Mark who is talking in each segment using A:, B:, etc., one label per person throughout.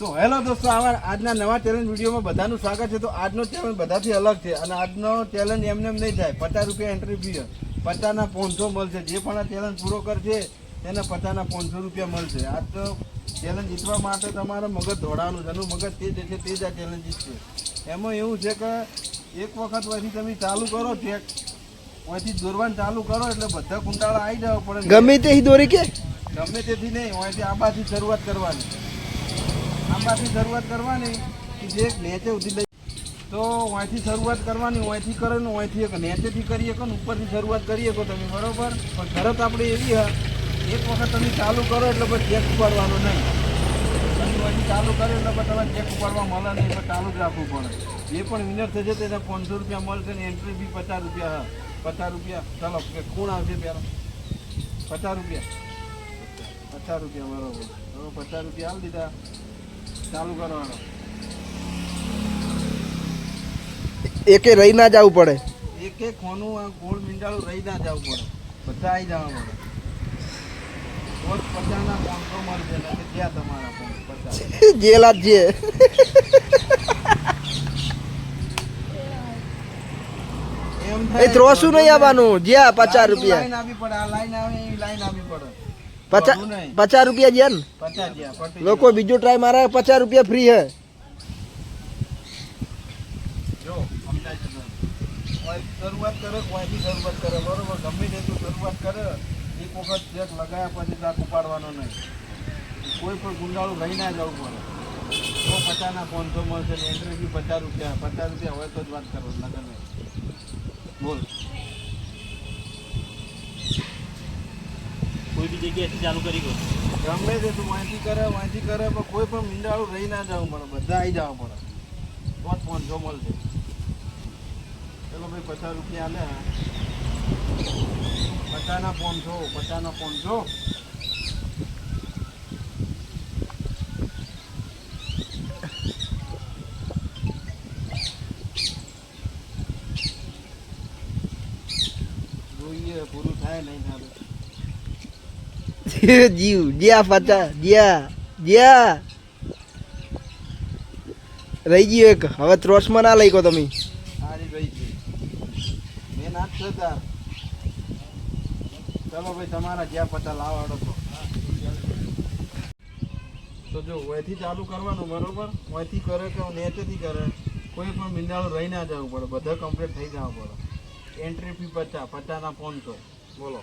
A: તો હેલો દોસ્તો આવા આજના નવા ચેલેન્જ વિડીયોમાં બધાનું સ્વાગત છે. તો આજનો ચેલેન્જ બધાથી અલગ છે અને આજનો ચેલેન્જ એમને એમ નહીં થાય. પચાસ રૂપિયા એન્ટ્રી ફી પચાસના પાંચસો મળશે. જે પણ આ ચેલેન્જ પૂરો કરશે એને પચાસના પાંચસો રૂપિયા મળશે. આ તો ચેલેન્જ જીતવા માટે તમારે મગજ દોડાવવાનું છે. એનું મગજ તે જ છે તે જ આ ચેલેન્જ જીતશે. એમાં એવું છે કે એક વખત પછી તમે ચાલુ કરો ચેક અહીંથી દોરવાનું ચાલુ કરો એટલે બધા કુંડાળા આવી જાવ પડે.
B: ગમે તે દોરી કે?
A: ગમે તેથી નહીં અહીંથી આબાથી શરૂઆત કરવાની. આંબાથી શરૂઆત કરવાની કે જે નેચે ઉધી લઈ તો અહીંથી શરૂઆત કરવાની અહીંથી કરે ને અહીંથી એક નેચેથી કરીએ ને ઉપરથી શરૂઆત કરીએ શકો તમે બરાબર? પણ શરત આપણે એવી હા, એક વખત તમે ચાલુ કરો એટલે પછી ચેક ઉપાડવાનો નહીં. તમે અહીંથી ચાલુ કરો એટલે પછી તમારે ચેક ઉપાડવા મળે નહીં પણ ચાલુ જ રાખવું પડે. જે પણ વિનર થશે તેને પાંચસો રૂપિયા મળશે ને એન્ટ્રી બી પચાસ રૂપિયા હા. પચાસ રૂપિયા, ચાલો, કે કોણ આવશે પહેલાં પચાસ રૂપિયા. પચાસ રૂપિયા, બરાબર. બરાબર પચાસ રૂપિયા આપી દીધા. ચાલુ કરવાનો.
B: એકે રહી ના જવું પડે.
A: એક એક ખોનું ગોળ મીંડાળું રહી ના જવું પડે. બધા આવી જવા પડે. તો જ પચાસના પાંચસો મળશે ને કે તમારા પચાસ.
B: જેલા જ એ ત્રોસું નહીં આવવાનું જ્યાં પચાસ રૂપિયા.
A: લાઈન આવી પડે આ લાઈન આવે એ લાઈન આવી પડે.
B: પચાસ પચાસ રૂપિયા જ્યાં ને લોકો બીજો ટ્રાય મારે પચાસ રૂપિયા ફ્રી હે.
A: શરૂઆત કરે કોઈથી શરૂઆત કરે બરોબર? ગમે તું શરૂઆત કરે એક વખત ચેક લગાવ્યા પછી ચાક ઉપાડવાનો નહીં. કોઈ પણ ગુંડાળું રહી ના જવું પડે. તો પચાસના પાંચસો મળશે એન્ટ્રી બી પચાસ રૂપિયા પચાસ રૂપિયા હોય તો જ વાત કરો લગન બોલ.
C: જગ્યાએથી ચાલુ કરી ગયો.
A: ગમે તે તું વાંચી કરે વાંચી કરે, પણ કોઈ પણ મીંડાળું રહી ના જવું પડે, બધા આવી જવા પડે. તો ફોન જો મળશે. ચલો ભાઈ, પચાસ રૂપિયા આલે પચાસના પાંચસો પચાસના જો. જોઈએ, પૂરું થાય નહીં થાય
B: જીવ જ્યાં પચાસ જ્યાં જ્યાં રહી ગયું એક હવે ત્રોસમાં ના લઈ ગયો તમે
A: ચલો ભાઈ તમારા જ્યાં પતા લાવાડો તો તો જો વયથી ચાલુ કરવાનું બરોબર? વયથી કરે કે નેચેથી કરે? કોઈ પણ મીંડાળું રહી ના જવું પડે. બધા કમ્પ્લીટ થઈ જવા પડે. એન્ટ્રી ફી પચાસ પચાસના પાંચસો બોલો.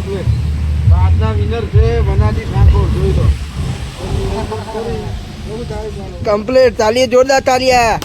A: કમ્પ્લીટ તો આજના વિનર છે વનાજી ઠાકોર જોઈ લો.
B: કમ્પ્લીટ તાલીએ જોરદાર તાલીયા